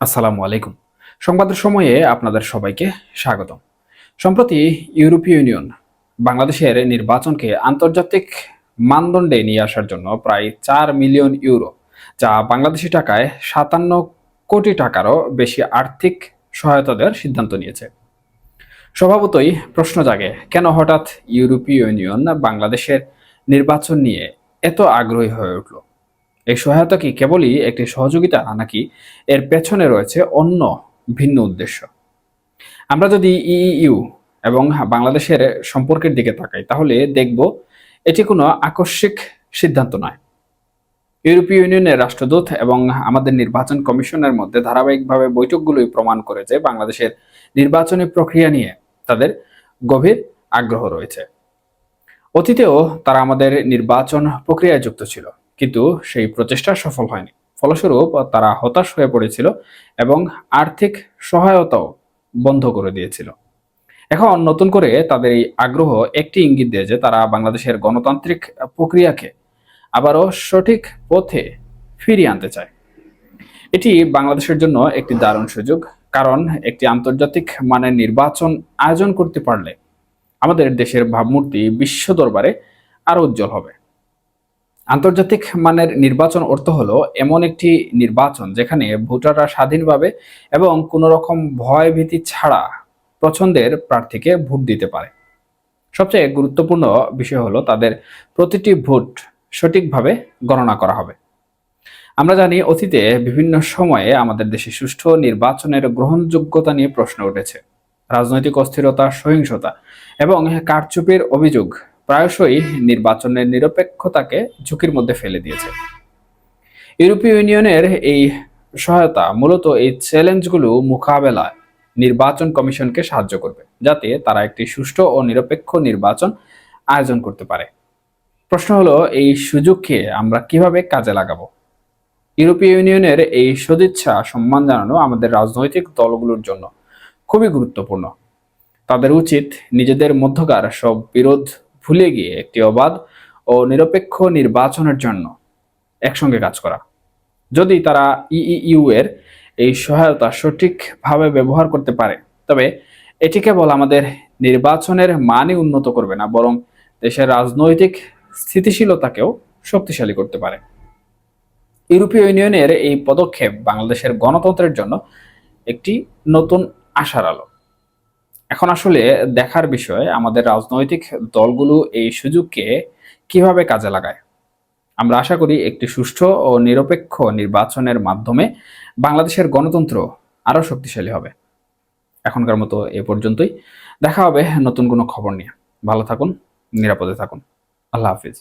আসসালামু আলাইকুম। সংবাদের সময়ে আপনাদের সবাইকে স্বাগত সম্প্রতি ইউরোপীয় ইউনিয়ন বাংলাদেশের নির্বাচনকে আন্তর্জাতিক মানদণ্ডে নিয়ে আসার জন্য প্রায় চার মিলিয়ন ইউরো, যা বাংলাদেশি টাকায় সাতান্ন কোটি টাকারও বেশি আর্থিক সহায়তা দেওয়ার সিদ্ধান্ত নিয়েছে। স্বভাবতই প্রশ্ন জাগে, কেন হঠাৎ ইউরোপীয় ইউনিয়ন বাংলাদেশের নির্বাচন নিয়ে এত আগ্রহী হয়ে উঠল? এই সহায়তা কি কেবলই একটি সহযোগিতা নাকি এর পেছনে রয়েছে অন্য ভিন্ন উদ্দেশ্য? আমরা যদি ইইউ এবং বাংলাদেশের সম্পর্কের দিকে তাকাই, তাহলে দেখব এটি কোনো আকস্মিক সিদ্ধান্ত নয়। ইউরোপীয় ইউনিয়নের রাষ্ট্রদূত এবং আমাদের নির্বাচন কমিশনের মধ্যে ধারাবাহিকভাবে বৈঠকগুলোই প্রমাণ করে যে বাংলাদেশের নির্বাচনী প্রক্রিয়া নিয়ে তাদের গভীর আগ্রহ রয়েছে। অতীতেও তারা আমাদের নির্বাচন প্রক্রিয়ায় যুক্ত ছিল। কিন্তু সেই প্রচেষ্টা সফল হয়নি। ফলস্বরূপ, তারা হতাশ হয়ে পড়েছিল এবং আর্থিক সহায়তাও বন্ধ করে দিয়েছিল। এখন নতুন করে তাদের এই আগ্রহ একটি ইঙ্গিত দেয় যে তারা বাংলাদেশের গণতান্ত্রিক প্রক্রিয়াকে আবারও সঠিক পথে ফিরিয়ে আনতে চায়। এটি বাংলাদেশের জন্য একটি দারুণ সুযোগ, কারণ একটি আন্তর্জাতিক মানের নির্বাচন আয়োজন করতে পারলে আমাদের দেশের ভাবমূর্তি বিশ্ব দরবারে আরও উজ্জ্বল হবে। আন্তর্জাতিক মানের নির্বাচন অর্থ হলো এমন একটি নির্বাচন যেখানে ভোটাররা স্বাধীনভাবে এবং কোনো রকম ভয় ভীতি ছাড়া পছন্দের প্রার্থীকে ভোট দিতে পারে। সবচেয়ে গুরুত্বপূর্ণ বিষয় হলো তাদের প্রতিটি ভোট সঠিকভাবে গণনা করা হবে। আমরা জানি অতীতে বিভিন্ন সময়ে আমাদের দেশে সুষ্ঠু নির্বাচনের গ্রহণযোগ্যতা নিয়ে প্রশ্ন উঠেছে। রাজনৈতিক অস্থিরতা, সহিংসতা এবং কারচুপির অভিযোগ প্রায়শই নির্বাচনের নিরপেক্ষতাকে ঝুঁকির মধ্যে ফেলে দিয়েছে। ইউরোপীয় ইউনিয়নের এই সহায়তা মূলত এই চ্যালেঞ্জগুলো মোকাবেলায় নির্বাচন কমিশনকে সাহায্য করবে, যাতে তারা একটি সুষ্ঠু ও নিরপেক্ষ নির্বাচন আয়োজন করতে পারে। প্রশ্ন হলো, এই সুযোগকে আমরা কীভাবে কাজে লাগাবো? ইউরোপীয় ইউনিয়নের এই সদিচ্ছা, সম্মান জানানো আমাদের রাজনৈতিক দলগুলোর জন্য খুবই গুরুত্বপূর্ণ। তাদের উচিত নিজেদের মধ্যকার সব বিরোধ ভুলে গিয়ে একটি অবাধ ও নিরপেক্ষ নির্বাচনের জন্য একসঙ্গে কাজ করা। যদি তারা ইইউ এর এই সহায়তা সঠিকভাবে ব্যবহার করতে পারে, তবে এটি কেবল আমাদের নির্বাচনের মানই উন্নত করবে না, বরং দেশের রাজনৈতিক স্থিতিশীলতাকেও শক্তিশালী করতে পারে। ইউরোপীয় ইউনিয়নের এই পদক্ষেপ বাংলাদেশের গণতন্ত্রের জন্য একটি নতুন আশার আলো। এখন আসলে দেখার বিষয়, আমাদের রাজনৈতিক দলগুলো এই সুযোগকে কীভাবে কাজে লাগায়? আমরা আশা করি একটি সুষ্ঠু ও নিরপেক্ষ নির্বাচনের মাধ্যমে বাংলাদেশের গণতন্ত্র আরও শক্তিশালী হবে। এখনকার মতো এ পর্যন্তই। দেখা হবে নতুন কোনো খবর নিয়ে। ভালো থাকুন, নিরাপদে থাকুন। আল্লাহ হাফিজ।